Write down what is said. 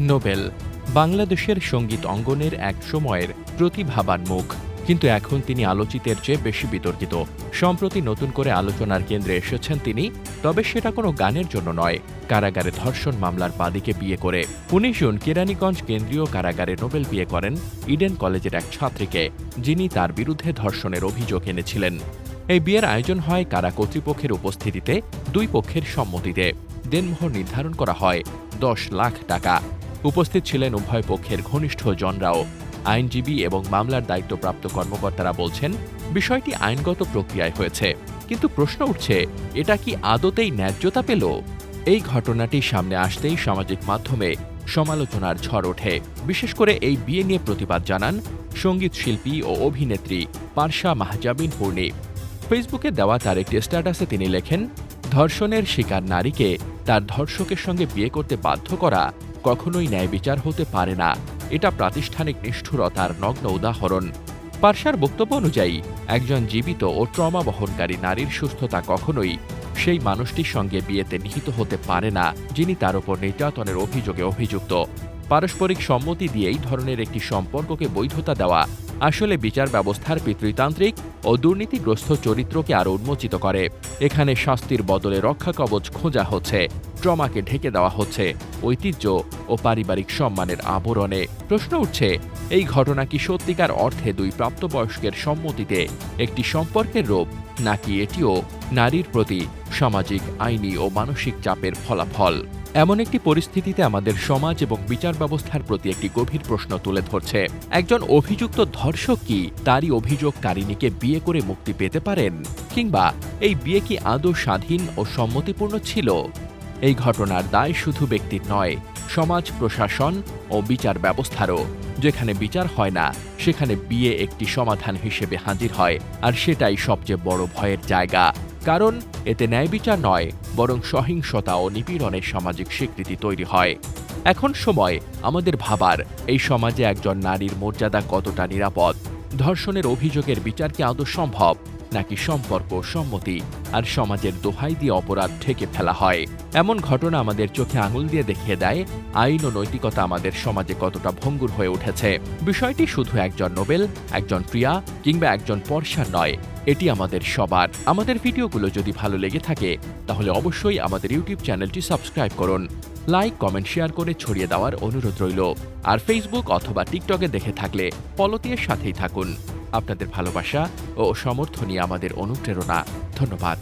Nobel, বাংলাদেশের সংগীত অঙ্গনের এক সময়ের প্রতিভাবান মুখ। কিন্তু এখন তিনি আলোচিতের চেয়ে বেশি বিতর্কিত। সম্প্রতি নতুন করে আলোচনার কেন্দ্রে এসেছেন তিনি, তবে সেটা কোনো গানের জন্য নয়। কারাগারে ধর্ষণ মামলার বাদীকে বিয়ে করে উনিশ জুন কেরানীগঞ্জ কেন্দ্রীয় কারাগারে নোবেল বিয়ে করেন ইডেন কলেজের এক ছাত্রীকে, যিনি তার বিরুদ্ধে ধর্ষণের অভিযোগ এনেছিলেন। এই বিয়ের আয়োজন হয় কারা কর্তৃপক্ষের উপস্থিতিতে, দুই পক্ষের সম্মতিতে। দেনমোহর নির্ধারণ করা হয় দশ লাখ টাকা। উপস্থিত ছিলেন উভয় পক্ষের ঘনিষ্ঠ জনরাও আইনজীবী এবং মামলার দায়িত্বপ্রাপ্ত কর্মকর্তারা বলছেন, বিষয়টি আইনগত প্রক্রিয়ায় হয়েছে। কিন্তু প্রশ্ন উঠছে, এটা কি আদতেই ন্যায্যতা পেল? এই ঘটনাটি সামনে আসতেই সামাজিক মাধ্যমে সমালোচনার ঝড় ওঠে। বিশেষ করে এই বিয়ে নিয়ে প্রতিবাদ জানান সংগীত শিল্পী ও অভিনেত্রী পারশা মাহজাবিন পূর্ণি ফেসবুকে দেওয়া তার একটি স্ট্যাটাসে তিনি লেখেন, ধর্ষণের শিকার নারীকে তার ধর্ষকের সঙ্গে বিয়ে করতে বাধ্য করা কখনোই ন্যায় বিচার হতে পারে না। এটা প্রাতিষ্ঠানিক নিষ্ঠুরতার নগ্ন উদাহরণ। পার্সার বক্তব্য অনুযায়ী, একজন জীবিত ও ট্রমা বহনকারী নারীর সুস্থতা কখনোই সেই মানুষটির সঙ্গে বিয়েতে নিহিত হতে পারে না, যিনি তার উপর নির্যাতনের অভিযোগে অভিযুক্ত। পারস্পরিক সম্মতি দিয়ে এই ধরনের একটি সম্পর্ককে বৈধতা দেওয়া আসলে বিচার ব্যবস্থার পিতৃতান্ত্রিক ও দুর্নীতিগ্রস্ত চরিত্রকে আরও উন্মোচিত করে। এখানে শাস্তির বদলে রক্ষা কবচ খোঁজা হচ্ছে। ট্রমাকে ঢেকে দেওয়া হচ্ছে। ঐতিহ্য ও পারিবারিক সম্মানের আবরণে প্রশ্ন উঠছে, এই ঘটনা কি সত্যিকার অর্থে দুই প্রাপ্তবয়স্কের সম্মতিতে একটি সম্পর্কের রূপ, নাকি এটিও নারীর প্রতি সামাজিক, আইনি ও মানসিক চাপের ফলাফল? এমন একটি পরিস্থিতিতে আমাদের সমাজ এবং বিচার ব্যবস্থার প্রতি একটি গভীর প্রশ্ন তুলে ধরছে। একজন অভিযুক্ত ধর্ষক কি তারই অভিযোগকারিণীকে বিয়ে করে মুক্তি পেতে পারেন? কিংবা এই বিয়ে কি আদৌ স্বাধীন ও সম্মতিপূর্ণ ছিল? এই ঘটনার দায় শুধু ব্যক্তির নয়, সমাজ, প্রশাসন ও বিচার ব্যবস্থারও। যেখানে বিচার হয় না, সেখানে বিয়ে একটি সমাধান হিসেবে হাজির হয়, আর সেটাই সবচেয়ে বড় ভয়ের জায়গা। কারণ, এতে ন্যায় বিচার নয়, বরং সহিংসতা ও নিপীড়নের সামাজিক স্বীকৃতি তৈরি হয়। এখন সময় আমাদের ভাবার, এই সমাজে একজন নারীর মর্যাদা কতটা নিরাপদ? ধর্ষণের অভিযোগের বিচার কি আদৌ সম্ভব? নাকি সম্পর্ক সম্মতি আর সমাজের দোহাই দিয়ে অপরাধ ঠেকে ফেলা হয়। এমন ঘটনা আমাদের চোখে আঙুল দিয়ে দেখিয়ে দেয়, আইন ও নৈতিকতা আমাদের সমাজে কতটা ভঙ্গুর হয়ে উঠেছে। বিষয়টি শুধু একজন নোবেল, একজন প্রিয়া কিংবা একজন পর্ষার নয়, এটি আমাদের সবার। আমাদের ভিডিওগুলো যদি ভালো লেগে থাকে, তাহলে অবশ্যই আমাদের ইউটিউব চ্যানেলটি সাবস্ক্রাইব করুন। লাইক, কমেন্ট, শেয়ার করে ছড়িয়ে দেওয়ার অনুরোধ রইল। আর ফেসবুক অথবা টিকটকে দেখে থাকলে পলতিয়ের সাথেই থাকুন। আপনাদের ভালোবাসা ও সমর্থনই আমাদের অনুপ্রেরণা। ধন্যবাদ।